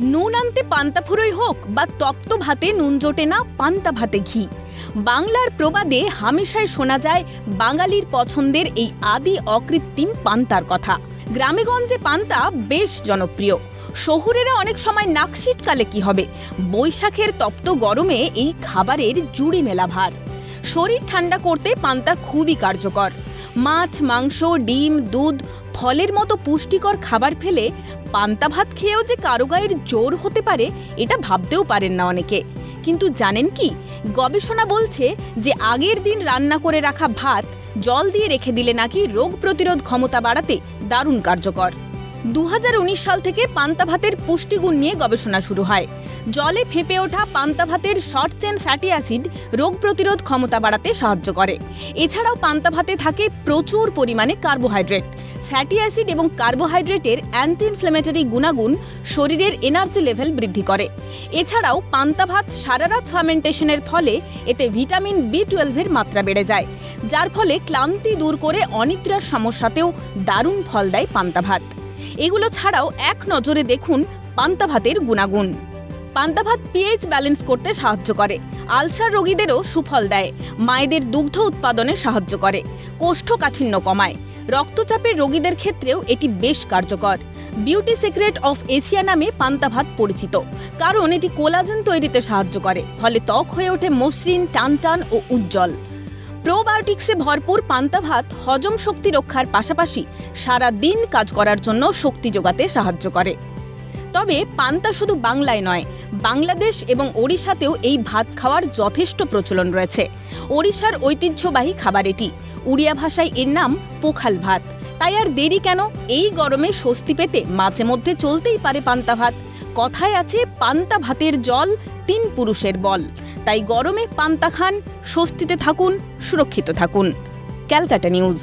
নুন আনতে পান্তা ফুরোই হোক বা তপ্ত ভাতে নুন জোটে না পান্তা ভাতে ঘি। বাংলার প্রবাদে হামেশাই শোনা যায় বাঙালির পছন্দের এই আদি অকৃত্রিম পান্তার কথা। গ্রামেগঞ্জে পান্তা বেশ জনপ্রিয়। শহুরেরা অনেক সময় নাক শীতকালে কি হবে? বৈশাখের তপ্ত গরমে এই খাবারের জুড়ি মেলা ভার। শরীর ঠান্ডা করতে পান্তা খুবই কার্যকর। মাছ, মাংস, ডিম, দুধ, ফলের মতো পুষ্টিকর খাবার ফেলে পান্তা ভাত খেয়েও যে কারও গায়ের জোর হতে পারে, এটা ভাবতেও পারেন না অনেকে। কিন্তু জানেন কি? গবেষণা বলছে যে আগের দিন রান্না করে রাখা ভাত জল দিয়ে রেখে দিলে নাকি রোগ প্রতিরোধ ক্ষমতা বাড়াতে দারুণ কার্যকর। দু হাজার উনিশ সাল থেকে পান্তা ভাতের পুষ্টিগুণ নিয়ে গবেষণা শুরু হয়। জলে ফেঁপে ওঠা পান্তা ভাতের শর্ট চেন ফ্যাটি অ্যাসিড রোগ প্রতিরোধ ক্ষমতা বাড়াতে সাহায্য করে। এছাড়াও পান্তা ভাতে থাকে প্রচুর পরিমাণে কার্বোহাইড্রেট ফ্যাটি অ্যাসিড এবং কার্বোহাইড্রেটের অ্যান্টি ইনফ্লেমেটরি গুণাগুণ শরীরের এনার্জি লেভেল বৃদ্ধি করে। এছাড়াও পান্তা ভাত সারা রাত ফার্মেন্টেশনের ফলে এতে ভিটামিন বি টুয়েলভের মাত্রা বেড়ে যায়, যার ফলে ক্লান্তি দূর করে অনিদ্রার সমস্যাতেও দারুণ ফল দেয় পান্তা ভাত। এগুলো ছাড়াও এক নজরে দেখুন পান্তা ভাতের গুণাগুণ। পান্তা ভাত পিএইচ ব্যালেন্স করতে সাহায্য করে। আলসার রোগীদেরও সুফল দেয়। মায়েদের দুগ্ধ উৎপাদনে সাহায্য করে। কোষ্ঠকাঠিন্য কমায়। রক্তচাপের রোগীদের ক্ষেত্রেও এটি বেশ কার্যকর। বিউটি সিক্রেট অফ এশিয়া নামে পান্তা ভাত পরিচিত। কারণ এটি কোলাজেন তৈরিতে সাহায্য করে, ফলে ত্বক হয়ে ওঠে মসৃণ, টানটান ও উজ্জ্বল। প্রোবায়োটিক্সে ভরপুর পান্তা ভাত হজম শক্তি রক্ষার পাশাপাশি সারা দিন কাজ করার জন্য শক্তি যোগাতে সাহায্য করে। তবে পান্তা শুধু বাংলায় নয়, বাংলাদেশ এবং ওড়িশাতেও এই ভাত খাওয়ার যথেষ্ট প্রচলন রয়েছে। ওড়িশার ঐতিহ্যবাহী খাবার এটি। উড়িয়া ভাষায় এর নাম পোখাল ভাত। তাই আর দেরি কেন? এই গরমে স্বস্তি পেতে মাঝে মধ্যে চলতেই পারে পান্তা ভাত। কথায় আছে, পান্তা ভাতের জল তিন পুরুষের বল। তাই গরমে পান্তা খান, স্বস্তিতে থাকুন, সুরক্ষিত থাকুন। Calcutta news.